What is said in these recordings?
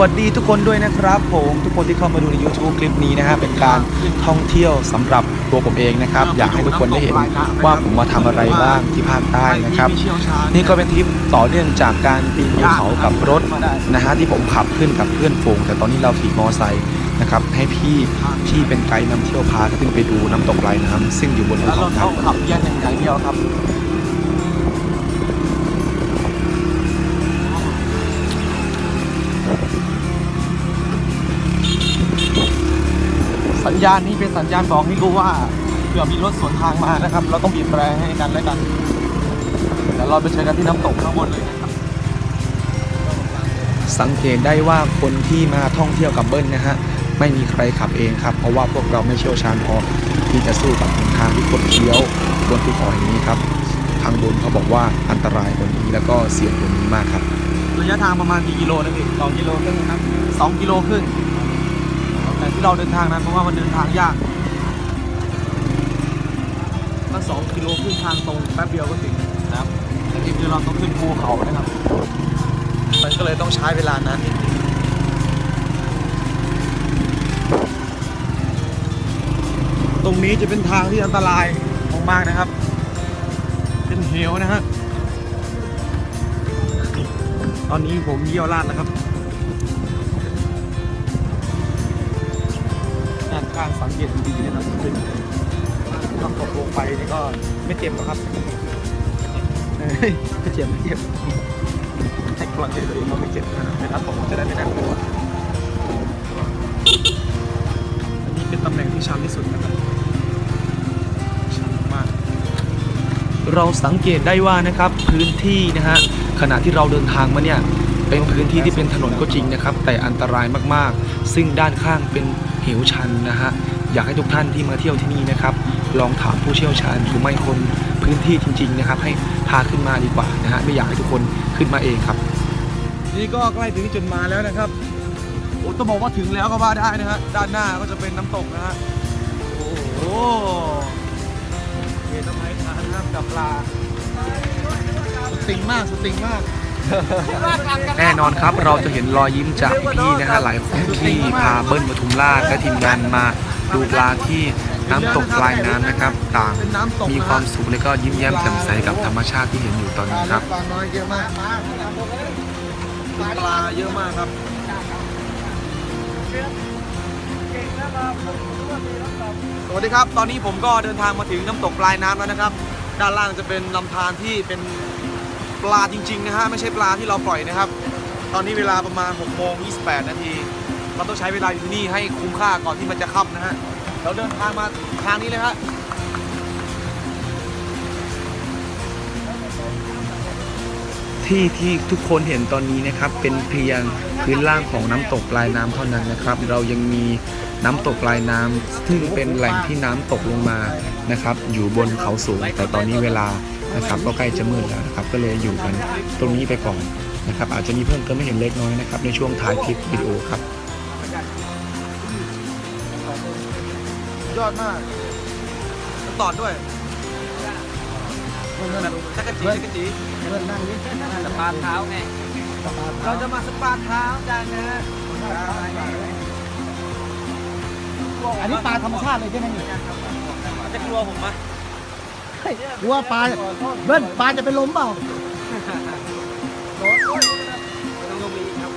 วัสดีทุกคนด้วยนะครับผมทุกคนที่เข้ามาดูใน YouTube คลิปนี้นะฮะเป็นการท่องเที่ยวสำหรับตัวผมเองนะครับ อยากให้ทุกคนได้เห็นว่าผมมาทำอะไรบ้างที่ภาคใต้นะครับ นี่ก็เป็นทริปต่อเนื่องจากการปีนภูเขากับรถนะฮะที่ผมขับขึ้นกับเพื่อนฝูงแต่ตอนนี้เราขี่มอไซค์นะครับให้พี่ที่เป็นไกด์นำเที่ยวพาขึ้นไปดูน้ำตกปลายน้ำซึ่งอยู่บนภูแล้วเขาเราครัต้อบงขับยันอย่างเดียวครับ ญญาณนี้เป็นสัญญาณบอกให้รู้ว่าเผื่อมีรถสวนทางมานะครับ เราต้องบีบแตรให้กันและกันเดี๋ยวเราไปเจอกันที่น้ำตกข้างบนเลยนะครับ สังเกตได้ว่าคนที่มาท่องเที่ยวกับเบิ้ลนะฮะไม่มีใครขับเองครับ เพราะว่าพวกเราไม่เชี่ยวชาญพอที่จะสู้กับหนทางที่คดเคี้ยวบนภูเขาแห่งนี้ครับ ทางบนเขาบอกว่าอันตรายกว่านี้แล้วก็เสี่ยงกว่านี้มากครับ ระยะทางประมาณกี่กิโลนะพี่สองกิโลครึ่งครับสองกิโลครึ่งแต่ ที่เราเดินทางนั้นเพราะว่ามันเดินทางยากถ้าสองกิโลครึ่งทางตรงแป๊บเดียวก็ถึงนะครับแต่จริงๆเราต้องขึ้นภูเขานะครับ มันก็เลยต้องใช้เวลานานนิดนึงตรงนี้จะเป็นทางที่อันตรายมากๆนะครับ เป็นเหวนะฮะ ตอนนี้ผมเยี่ยวลาดนะครับ ด้านข้างสังเกตดีๆนะครับซึ่งต้องตกลงไปนี่ก็ไม่เจ็บหรอกครับไม่เจ็บไม่เจ็บให้กำลังใจตัวเองว่าไม่เจ็บนะครับผมจะได้ไม่น่ากลัวอันนี้เป็นตำแหน่งที่ชันที่สุดนะครับชันมาก เราสังเกตได้ว่านะครับพื้นที่นะฮะขณะที่เราเดินทางมาเนี่ย เป็นพื้นที่ที่เป็นถนนก็จริงนะครับ แต่อันตรายมากๆ ซึ่งด้านข้างเป็นเหวชันนะฮะอยากให้ทุกท่านที่มาเที่ยวที่นี่นะครับ ลองถามผู้เชี่ยวชาญหรือไม่คนพื้นที่จริง ๆ นะครับ ให้พาขึ้นมาดีกว่านะฮะไม่อยากให้ทุกคนขึ้นมาเองครับ นี่ก็ใกล้ถึงจุดหมายแล้วนะครับโอ้ต้องบอกว่าถึงแล้วก็ว่าได้นะฮะด้านหน้าก็จะเป็นน้ำตกนะฮะโอ้โหเห็นทำไมทานน้ำกับปลาสติงมากสติงมาก แน่นอนครับเราจะเห็นรอยยิ้มจากพี่ๆนะฮะหลายคนที่พาเบิ้ลปทุมราชและทีมงานมาดูปลาที่น้ำตกปลายน้ำนะครับ ต่างมีความสุขและก็ยิ้มแย้มแจ่มใสกับธรรมชาติที่เห็นอยู่ตอนนี้ครับปลาน้อยเยอะมากปลาเยอะมากครับสวัสดีครับ ตอนนี้ผมก็เดินทางมาถึงน้ำตกปลายน้ำแล้วนะครับ ด้านล่างจะเป็นลำธารที่เป็น ปลาจริงๆนะฮะไม่ใช่ปลาที่เราปล่อยนะครับ ตอนนี้เวลาประมาณ6โมง28นาที เราต้องใช้เวลาอยู่ที่นี่ให้คุ้มค่าก่อนที่มันจะค่ำนะฮะเราเดินทางมาทางนี้เลยฮะที่ที่ทุกคนเห็นตอนนี้นะครับ เป็นเพียงพื้นล่างของน้ำตกปลายน้ำเท่านั้นนะครับ เรายังมีน้ำตกปลายน้ำซึ่งเป็นแหล่งที่น้ำตกลงมานะครับ อยู่บนเขาสูง แต่ตอนนี้เวลา นะครับก็ใกล้จะมืดแล้วนะครับก็เลยอยู่กันตรงนี้ไปก่อนนะครับอาจจะมีเพิ่มเติมไม่เห็นเล็กน้อยนะครับในช่วงท้ายคลิปวิดีโอครับยอดมากแล้วตอดด้วยแบบจักรจีจักรจีสปาเท้าไงเราจะมาสปาเท้ากันนะฮะอันนี้ปลาธรรมชาติเลยใช่ไหมนี่จะกลัวผมไหม กลัวปลาเบิ้ลปลาจะเป็นลมเปล่าต้องลงมีครับ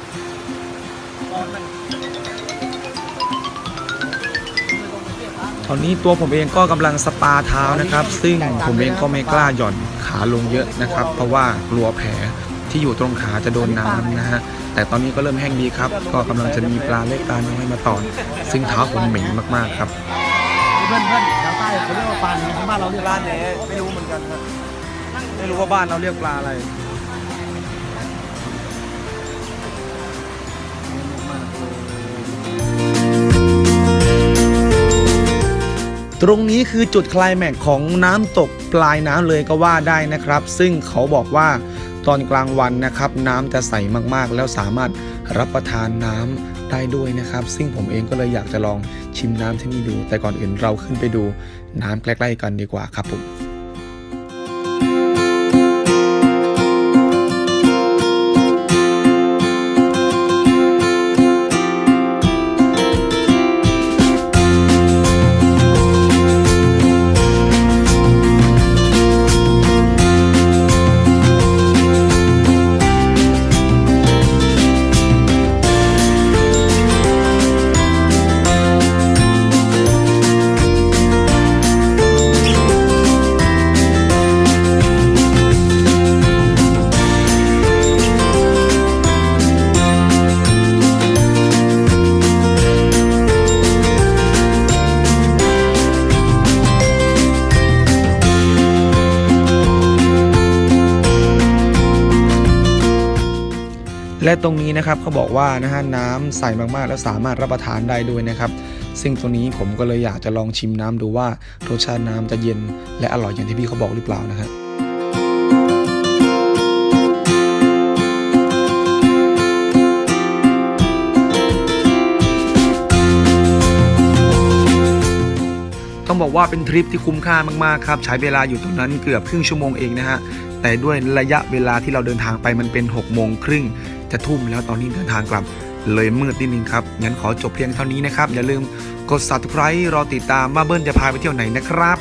ตอนนี้ตัวผมเองก็กำลังสปาเท้านะครับ ซึ่งผมเองก็ไม่กล้าหย่อนขาลงเยอะนะครับ เพราะว่ากลัวแผลที่อยู่ตรงขาจะโดนน้ำนะฮะแต่ตอนนี้ก็เริ่มแห้งดีครับ ก็กำลังจะมีปลาเล็กปลาน้อยมาตอน ซึ่งเท้าผมเหม็นมากๆครับเบิ้ล เบิ้ลชาวใต้เขาเรียกว่าปลาเนี่ยทางบ้านเราเรียกร้านไหนไม่รู้เหมือนกันครับไม่รู้ว่าบ้านเราเรียกปลาอะไร ตรงนี้คือจุดไคลายแม็กซ์ของน้ำตกปลายน้ำเลยก็ว่าได้นะครับ ซึ่งเขาบอกว่าตอนกลางวันนะครับ น้ำจะใสมากๆ แล้วสามารถรับประทานน้ำ ได้ด้วยนะครับ ซึ่งผมเองก็เลยอยากจะลองชิมน้ำที่นี่ดู แต่ก่อนอื่นเราขึ้นไปดูน้ำใกล้ๆกันดีกว่าครับผม และตรงนี้นะครับเขาบอกว่านะฮะน้ำใสมากๆ แล้วสามารถรับประทานได้ด้วยนะครับ ซึ่งตรงนี้ผมก็เลยอยากจะลองชิมน้ำดูว่ารสชาติน้ำจะเย็น และอร่อยอย่างที่พี่เขาบอกหรือเปล่านะครับต้องบอกว่าเป็นทริปที่คุ้มค่ามากๆครับ ใช้เวลาอยู่ตรงนั้นเกือบครึ่งชั่วโมงเองนะฮะ แต่ด้วยระยะเวลาที่เราเดินทางไปมันเป็น6กโมงครึ่ง จะทุ่มแล้วตอนนี้เดินทางกลับเลยมืดนิดนึงครับ งั้นขอจบเพียงเท่านี้นะครับ อย่าลืมกด subscribe รอติดตามมาเบิ้ลจะพาไปเที่ยวไหนนะครับ